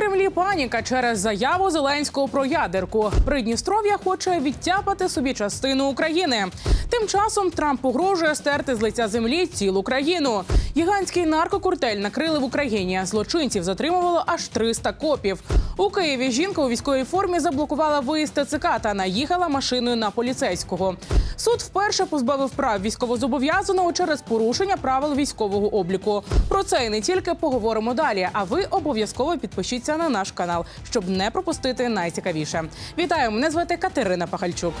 Кремлі паніка через заяву Зеленського про ядерку. Придністров'я хоче відтяпати собі частину України. Тим часом Трамп погрожує стерти з лиця землі цілу країну. Гігантський наркокуртель накрили в Україні. Злочинців затримувало аж 300 копів. У Києві жінка у військовій формі заблокувала виїзд ТЦК та наїхала машиною на поліцейського. Суд вперше позбавив прав військовозобов'язаного через порушення правил військового обліку. Про це і не тільки поговоримо далі. А ви обов'язково підпишіться на наш канал, щоб не пропустити найцікавіше. Вітаю! Мене звати Катерина Пахальчук.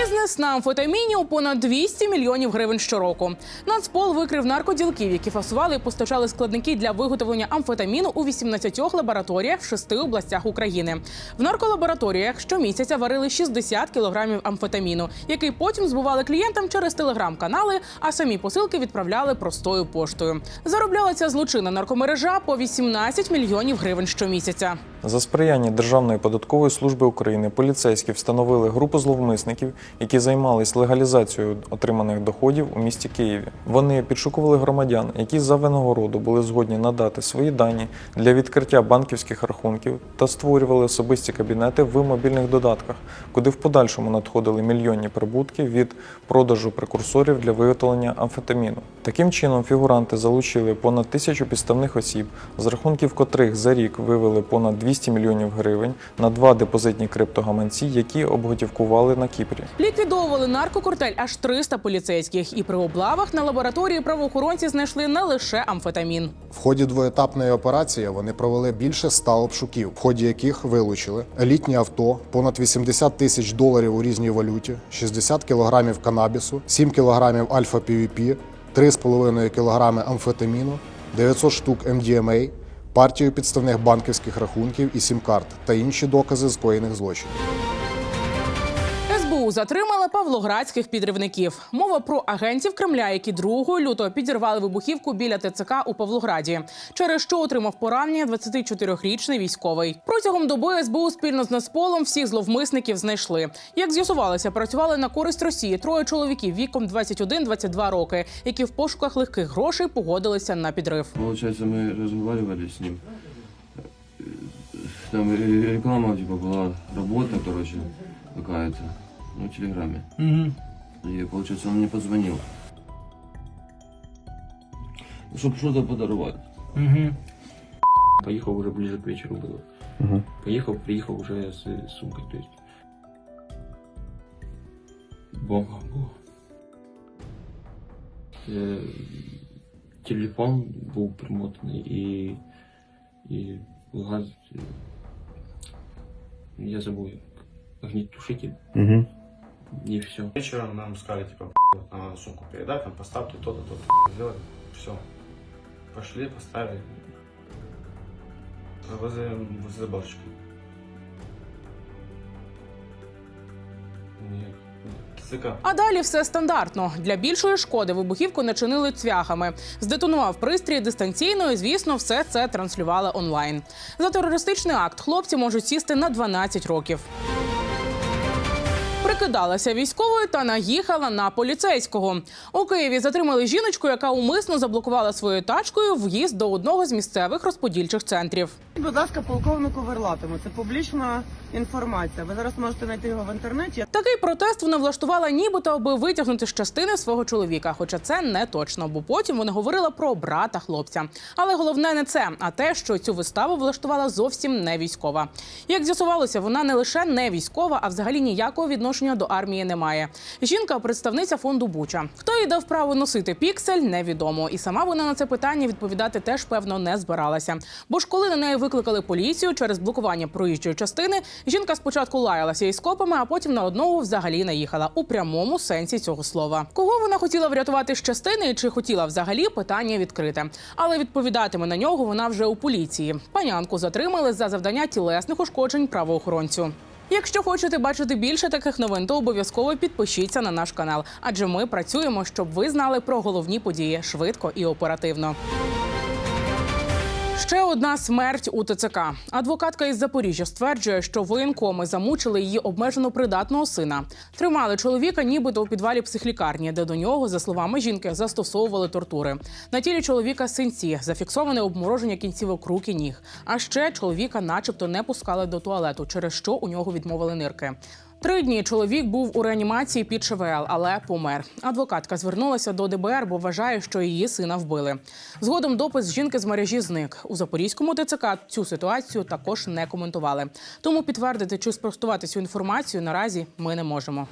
Бізнес на амфетаміні у понад 200 мільйонів гривень щороку. Нацпол викрив наркоділків, які фасували і постачали складники для виготовлення амфетаміну у 18 лабораторіях в шести областях України. В нарколабораторіях щомісяця варили 60 кілограмів амфетаміну, який потім збували клієнтам через телеграм-канали, а самі посилки відправляли простою поштою. Заробляла ця злочинна наркомережа по 18 мільйонів гривень щомісяця. За сприяння Державної податкової служби України поліцейські встановили групу зловмисників, які займались легалізацією отриманих доходів у місті Києві. Вони підшукували громадян, які за винагороду були згодні надати свої дані для відкриття банківських рахунків та створювали особисті кабінети в мобільних додатках, куди в подальшому надходили мільйонні прибутки від продажу прекурсорів для виготовлення амфетаміну. Таким чином, фігуранти залучили понад тисячу підставних осіб, з рахунків котрих за рік вивели понад 200 мільйонів гривень на два депозитні криптогаманці, які обготівкували на Кіпрі. Ліквідовували наркокуртель аж 300 поліцейських. І при облавах на лабораторії правоохоронці знайшли не лише амфетамін. В ході двоетапної операції вони провели більше 100 обшуків, в ході яких вилучили елітні авто, понад 80 тисяч доларів у різній валюті, 60 кілограмів канабісу, 7 кілограмів альфа-півіпі, 3,5 кілограми амфетаміну, 900 штук МДМА, партію підставних банківських рахунків і сім-карт та інші докази скоєних злочинів. СБУ затримала павлоградських підривників. Мова про агентів Кремля, які 2 лютого підірвали вибухівку біля ТЦК у Павлограді, через що отримав поранення 24-річний військовий. Протягом доби СБУ спільно з Нацполом всіх зловмисників знайшли. Як з'ясувалося, працювали на користь Росії троє чоловіків віком 21-22 роки, які в пошуках легких грошей погодилися на підрив. Получается, мы разговаривали с ним. Там реклама типа была работа, короче, какая-то. Ну, На Телеграме. Угу. И, получается, он мне позвонил. Чтобы что-то подорвать. Угу. Поехал уже ближе к вечеру было. Угу. Поехал приехал уже с сумкой, то есть. Бомба була. Э, телефон был примотанный и и газ. Э, я забыл. як. Угу. И все. Вечером нам сказали, типа, нам надо сумку передать, там поставьте то-то, то-то. Сделали, все. Пошли, поставили. Возле, возле заборчика. Нет. А далі все стандартно. Для більшої шкоди вибухівку начинили цвяхами. Здетонував пристрій дистанційно, і звісно, все це транслювали онлайн. За терористичний акт хлопці можуть сісти на 12 років. Прикидалася військовою та наїхала на поліцейського. У Києві затримали жіночку, яка умисно заблокувала своєю тачкою в'їзд до одного з місцевих розподільчих центрів. Будь ласка, полковнику Верлатому. Це публічна інформація. Ви зараз можете знайти його в інтернеті. Такий протест вона влаштувала нібито, аби витягнути з частини свого чоловіка. Хоча це не точно, бо потім вона говорила про брата хлопця. Але головне не це, а те, що цю виставу влаштувала зовсім не військова. Як з'ясувалося, вона не лише не військова, а взагалі ніякого відношення до армії не має. Жінка представниця фонду Буча. Хто їй дав право носити піксель, невідомо. І сама вона на це питання відповідати теж певно не збиралася. Бо ж коли на неї викликали поліцію через блокування проїжджої частини, жінка спочатку лаялася із копами, а потім на одного взагалі наїхала у прямому сенсі цього слова. Кого вона хотіла врятувати з частини, і чи хотіла взагалі питання відкрите. Але відповідатиме на нього вона вже у поліції. Панянку затримали за завдання тілесних ушкоджень правоохоронцю. Якщо хочете бачити більше таких новин, то обов'язково підпишіться на наш канал, адже ми працюємо, щоб ви знали про головні події швидко і оперативно. Ще одна смерть у ТЦК. Адвокатка із Запоріжжя стверджує, що воєнкоми замучили її обмежено придатного сина. Тримали чоловіка, нібито у підвалі психлікарні, де до нього, за словами жінки, застосовували тортури. На тілі чоловіка синці, зафіксоване обмороження кінцівок рук і ніг. А ще чоловіка, начебто, не пускали до туалету, через що у нього відмовили нирки. Три дні чоловік був у реанімації під ШВЛ, але помер. Адвокатка звернулася до ДБР, бо вважає, що її сина вбили. Згодом допис жінки з мережі зник. У Запорізькому ТЦК цю ситуацію також не коментували. Тому підтвердити чи спростувати цю інформацію наразі ми не можемо.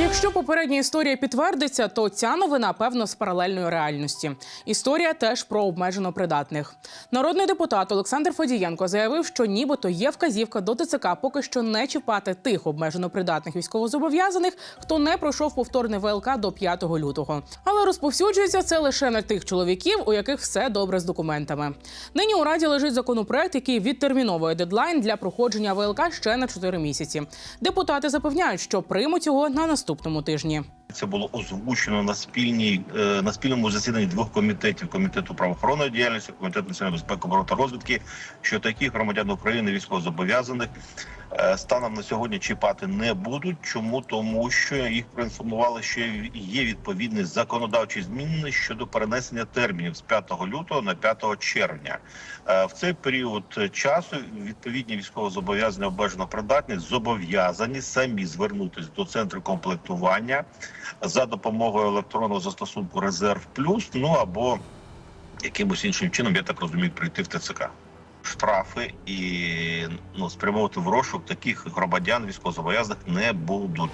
Якщо попередня історія підтвердиться, то ця новина певно з паралельної реальності. Історія теж про обмежено придатних. Народний депутат Олександр Фадієнко заявив, що нібито є вказівка до ТЦК поки що не чіпати тих обмежено придатних військовозобов'язаних, хто не пройшов повторний ВЛК до 5 лютого. Але розповсюджується це лише на тих чоловіків, у яких все добре з документами. Нині у раді лежить законопроект, який відтерміновує дедлайн для проходження ВЛК ще на 4 місяці. Депутати запевняють, що приймуть його на наступному тижні. Це було озвучено на спільній е, на спільному засіданні двох комітетів: комітету правоохоронної діяльності, комітету національної безпеки оборони розвідки, що таких громадян України військовозобов'язаних е, станом на сьогодні чіпати не будуть. Чому тому, що їх проінформували, що є відповідні законодавчі зміни щодо перенесення термінів з 5 лютого на 5 червня. Е, В цей період часу відповідні військовозобов'язані обмежено придатні зобов'язані самі звернутися до центру комплектування за допомогою електронного застосунку Резерв Плюс, ну або якимось іншим чином, я так розумію, прийти в ТЦК. Штрафи і ну спрямовувати в розшук таких громадян військовозобов'язаних не будуть.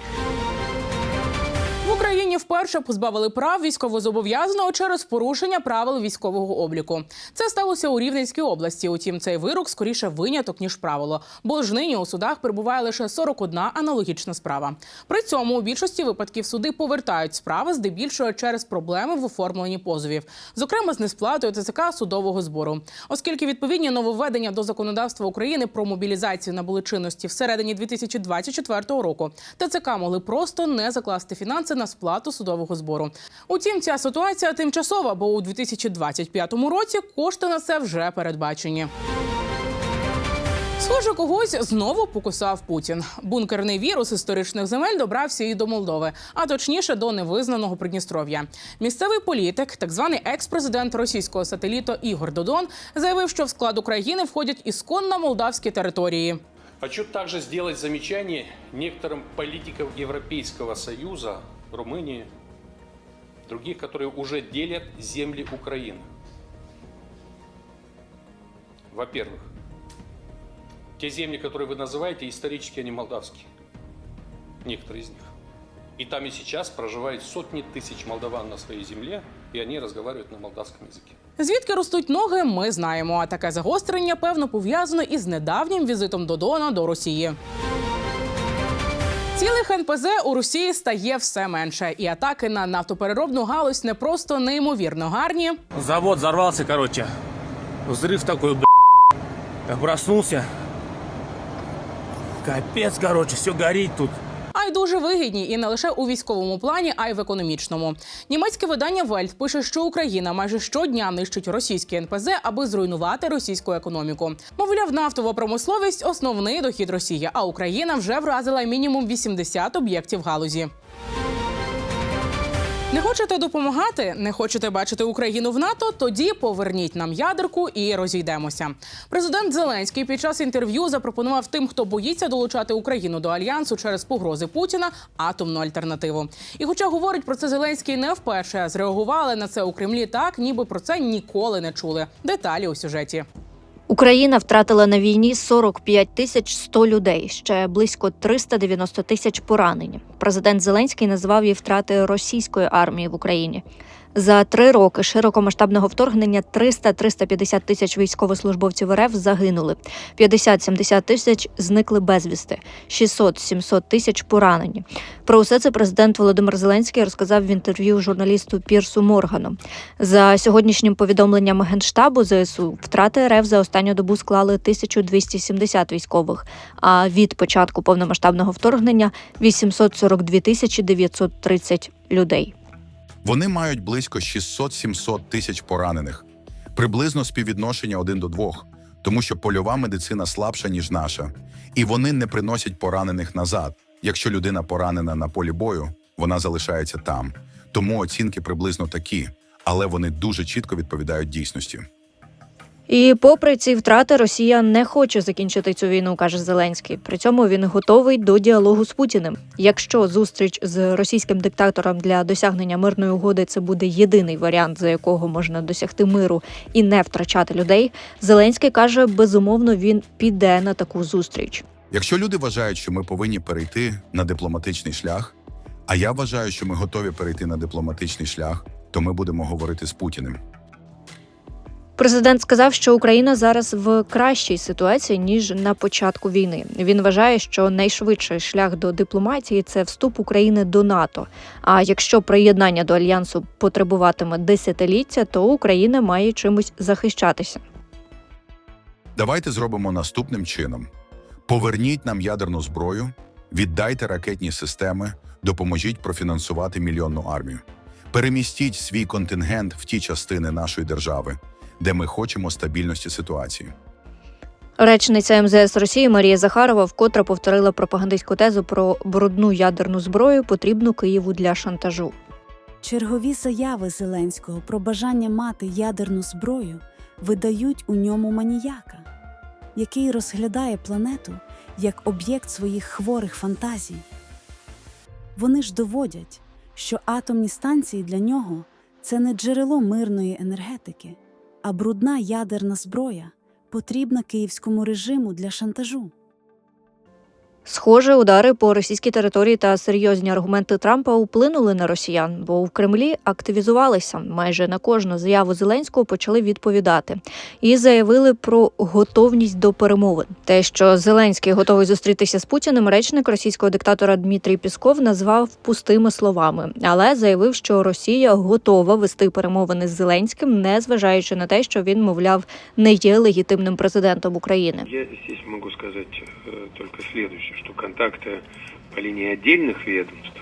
Україні вперше позбавили прав військовозобов'язаного через порушення правил військового обліку. Це сталося у Рівненській області. Утім, цей вирок скоріше виняток ніж правило, бо ж нині у судах перебуває лише 41 аналогічна справа. При цьому у більшості випадків суди повертають справи здебільшого через проблеми в оформленні позовів, зокрема з несплатою ТЦК судового збору, оскільки відповідні нововведення до законодавства України про мобілізацію набули чинності всередині 2024 року. ТЦК могли просто не закласти фінанси на сплату судового збору. Утім, ця ситуація тимчасова, бо у 2025 році кошти на це вже передбачені. Схоже, когось знову покусав Путін. Бункерний вірус історичних земель добрався і до Молдови, а точніше до невизнаного Придністров'я. Місцевий політик, так званий екс-президент російського сателіту Ігор Додон, заявив, що в склад України входять ісконно молдавські території. Хочу также сделать замечание некоторым политикам Европейского Союза, Румынии, других, которые уже делят земли Украины. Во-первых, те земли, которые вы называете, исторически они молдавские. Некоторые из них. И там и сейчас проживают сотни тысяч молдаван на своей земле, и они разговаривают на молдавском языке. Звідки ростуть ноги, ми знаємо. А таке загострення певно пов'язано із недавнім візитом Додона до Росії. Цілих НПЗ у Росії стає все менше, і атаки на нафтопереробну галузь не просто неймовірно гарні, Завод зарвався, коротше. Взрив такой, б***. Я проснувся. Капець, коротше, все горить тут. А й дуже вигідні і не лише у військовому плані, а й в економічному. Німецьке видання Вельт пише, що Україна майже щодня нищить російські НПЗ, аби зруйнувати російську економіку. Мовляв, нафтова промисловість основний дохід Росії, а Україна вже вразила мінімум 80 об'єктів галузі. Не хочете допомагати? Не хочете бачити Україну в НАТО? Тоді поверніть нам ядерку і розійдемося. Президент Зеленський під час інтерв'ю запропонував тим, хто боїться долучати Україну до альянсу через погрози Путіна, атомну альтернативу. І, хоча говорить про це Зеленський не вперше, зреагували на це у Кремлі так, ніби про це ніколи не чули. Деталі у сюжеті. Україна втратила на війні 45 тисяч 100 людей, ще близько 390 тисяч поранені. Президент Зеленський назвав її втрати російської армії в Україні. За три роки широкомасштабного вторгнення 300-350 тисяч військовослужбовців РФ загинули, 50-70 тисяч зникли безвісти, 600-700 тисяч поранені. Про усе це президент Володимир Зеленський розказав в інтерв'ю журналісту Пірсу Моргану. За сьогоднішнім повідомленням генштабу ЗСУ втрати РФ за останню добу склали 1270 військових. А від початку повномасштабного вторгнення 842 тисячі 930 людей. Вони мають близько 600-700 тисяч поранених. Приблизно співвідношення один до двох, тому що польова медицина слабша, ніж наша, і вони не приносять поранених назад. Якщо людина поранена на полі бою, вона залишається там. Тому оцінки приблизно такі, але вони дуже чітко відповідають дійсності. І попри ці втрати, Росія не хоче закінчити цю війну, каже Зеленський. При цьому він готовий до діалогу з Путіним. Якщо зустріч з російським диктатором для досягнення мирної угоди це буде єдиний варіант, за якого можна досягти миру і не втрачати людей. Зеленський каже, безумовно, він піде на таку зустріч. Якщо люди вважають, що ми повинні перейти на дипломатичний шлях, а я вважаю, що ми готові перейти на дипломатичний шлях, то ми будемо говорити з Путіним. Президент сказав, що Україна зараз в кращій ситуації ніж на початку війни. Він вважає, що найшвидший шлях до дипломатії це вступ України до НАТО. А якщо приєднання до альянсу потребуватиме десятиліття, то Україна має чимось захищатися. Давайте зробимо наступним чином: поверніть нам ядерну зброю, віддайте ракетні системи, допоможіть профінансувати мільйонну армію. Перемістіть свій контингент в ті частини нашої держави, де ми хочемо стабільності ситуації. Речниця МЗС Росії Марія Захарова вкотре повторила пропагандистську тезу про брудну ядерну зброю, потрібну Києву для шантажу. Чергові заяви Зеленського про бажання мати ядерну зброю видають у ньому маніяка, який розглядає планету як об'єкт своїх хворих фантазій. Вони ж доводять, що атомні станції для нього це не джерело мирної енергетики, а брудна ядерна зброя, потрібна київському режиму для шантажу. Схоже, удари по російській території та серйозні аргументи Трампа вплинули на росіян, бо в Кремлі активізувалися. Майже на кожну заяву Зеленського почали відповідати і заявили про готовність до перемовин. Те, що Зеленський готовий зустрітися з Путіним, речник російського диктатора Дмитрій Пісков назвав пустими словами, але заявив, що Росія готова вести перемовини з Зеленським, не зважаючи на те, що він, мовляв, не є легітимним президентом України. Я здесь могу сказать э, только следующее, что контакты по линии отдельных ведомств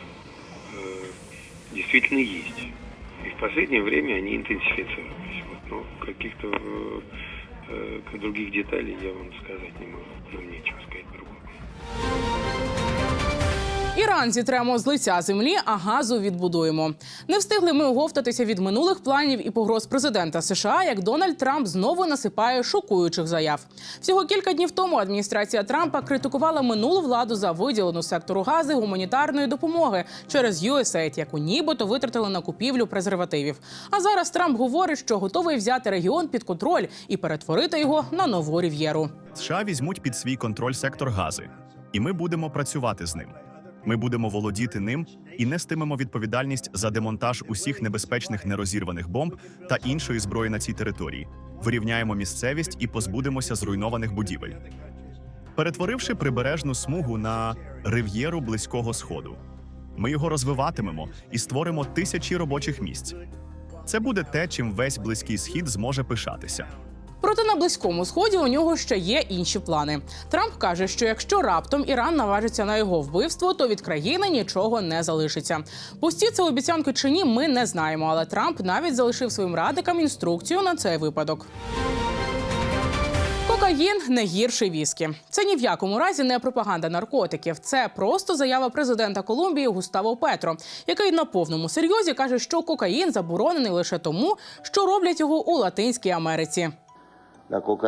э, действительно есть. И в последнее время они интенсифицировались. Вот, но каких-то э, э, других деталей я вам сказать не могу. Нам нечего сказать другого. Іран зітремо з лиця землі, а газу відбудуємо. Не встигли ми оговтатися від минулих планів і погроз президента США, як Дональд Трамп знову насипає шокуючих заяв. Всього кілька днів тому адміністрація Трампа критикувала минулу владу за виділену сектору гази гуманітарної допомоги через USAID, яку нібито витратили на купівлю презервативів. А зараз Трамп говорить, що готовий взяти регіон під контроль і перетворити його на нову рів'єру. США візьмуть під свій контроль сектор гази, і ми будемо працювати з ним. Ми будемо володіти ним і нестимемо відповідальність за демонтаж усіх небезпечних нерозірваних бомб та іншої зброї на цій території. Вирівняємо місцевість і позбудемося зруйнованих будівель, перетворивши прибережну смугу на рив'єру близького сходу. Ми його розвиватимемо і створимо тисячі робочих місць. Це буде те, чим весь близький схід зможе пишатися. Проте на близькому сході у нього ще є інші плани. Трамп каже, що якщо раптом Іран наважиться на його вбивство, то від країни нічого не залишиться. Пусті це обіцянки чи ні, ми не знаємо. Але Трамп навіть залишив своїм радикам інструкцію на цей випадок. Кокаїн не гірший віскі. Це ні в якому разі не пропаганда наркотиків. Це просто заява президента Колумбії Густаво Петро, який на повному серйозі каже, що кокаїн заборонений лише тому, що роблять його у Латинській Америці.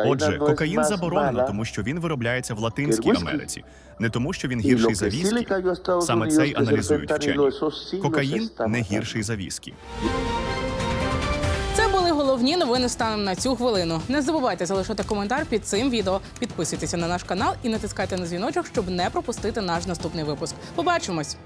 Отже, кокаїн заборонено, тому що він виробляється в Латинській Америці, не тому, що він гірший за віскі. Саме це й аналізують вчені. Кокаїн не гірший за віскі. Це були головні новини станом на цю хвилину. Не забувайте залишити коментар під цим відео. Підписуйтеся на наш канал і натискайте на дзвіночок, щоб не пропустити наш наступний випуск. Побачимось.